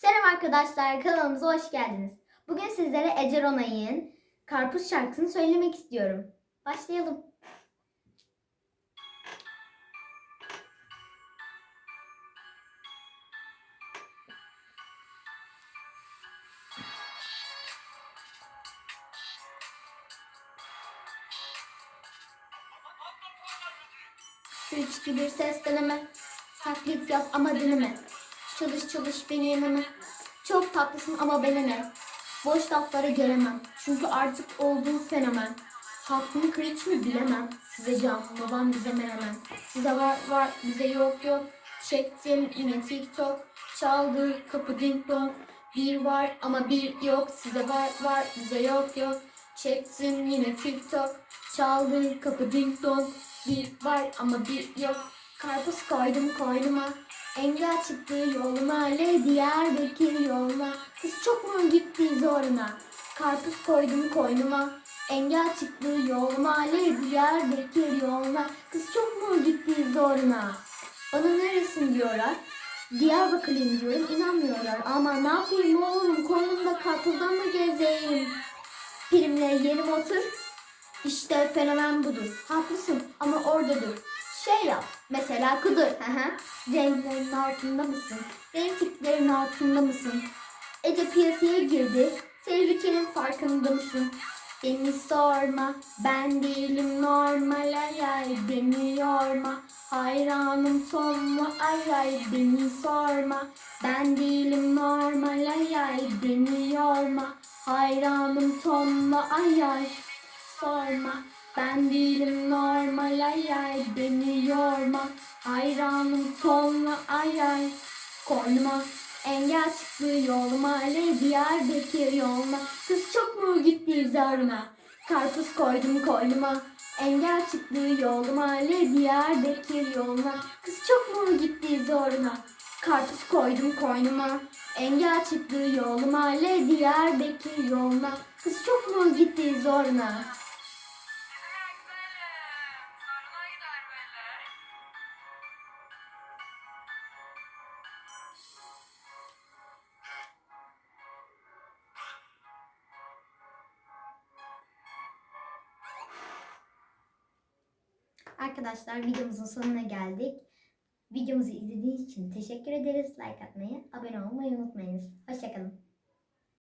Selam arkadaşlar, kanalımıza hoş geldiniz. Bugün sizlere Ece Ronay'ın Karpuz şarkısını söylemek istiyorum. Başlayalım. Üç gibi ses deneme. Taklit yap ama deneme. Çalış çalış beni yeneme. Çok tatlısın ama bana ne? Boş lafları göremem. Çünkü artık olduğum fenomen. Hakkını kırıç mı bilemem. Size can, babam bize menemen. Size var var, bize yok yok. Çektim yine TikTok. Çaldı kapı ding dong. Bir var ama bir yok. Size var var, bize yok yok. Çektim yine TikTok. Çaldı kapı ding dong. Bir var ama bir yok. Karpuz koydum koynuma. Engel çıktı yoluma. Le Diyarbakır yoluna. Kız çok mu gitti zoruna? Karpuz koydum koynuma. Engel çıktı yoluma. Le Diyarbakır yoluna. Kız çok mu gitti zoruna? Bana neresin diyorlar. Diyarbakırlıyım diyorum inanmıyorlar. Ama ne yapayım oğlum koynumda karpuzdan mı gezeyim? Primle yerim otur. İşte fenomen budur. Haklısın ama orada dur. Mesela kudur. Renklerin altında mısın? Renkliklerin altında mısın? Ece piyasaya girdi. Tehlikenin farkında mısın? Beni sorma. Ben değilim normal ay ay. Beni yorma. Hayranım sonma ay ay. Beni sorma. Ben değilim normal ay ay. Beni yorma. Hayranım tonla ay ay sorma Ben değilim normal ay ay Beni yorma Hayranım tonla ay ay. Koynuma engel çıktı yoluma Le Diyarbakır yoluna. Kız çok mu gitti zarına? Karpuz koydum koynuma Engel çıktı yoluma Le Diyarbakır yoluna. Kız çok mu gitti zoruna? Karpuz koydum koynuma Engel çıktı yoluma Le Diyarbakır yoluna. Kız çok mu gitti zoruna Arkadaşlar videomuzun sonuna geldik. Videomuzu izlediğiniz için teşekkür ederiz. Like atmayı, abone olmayı unutmayınız. Hoşçakalın.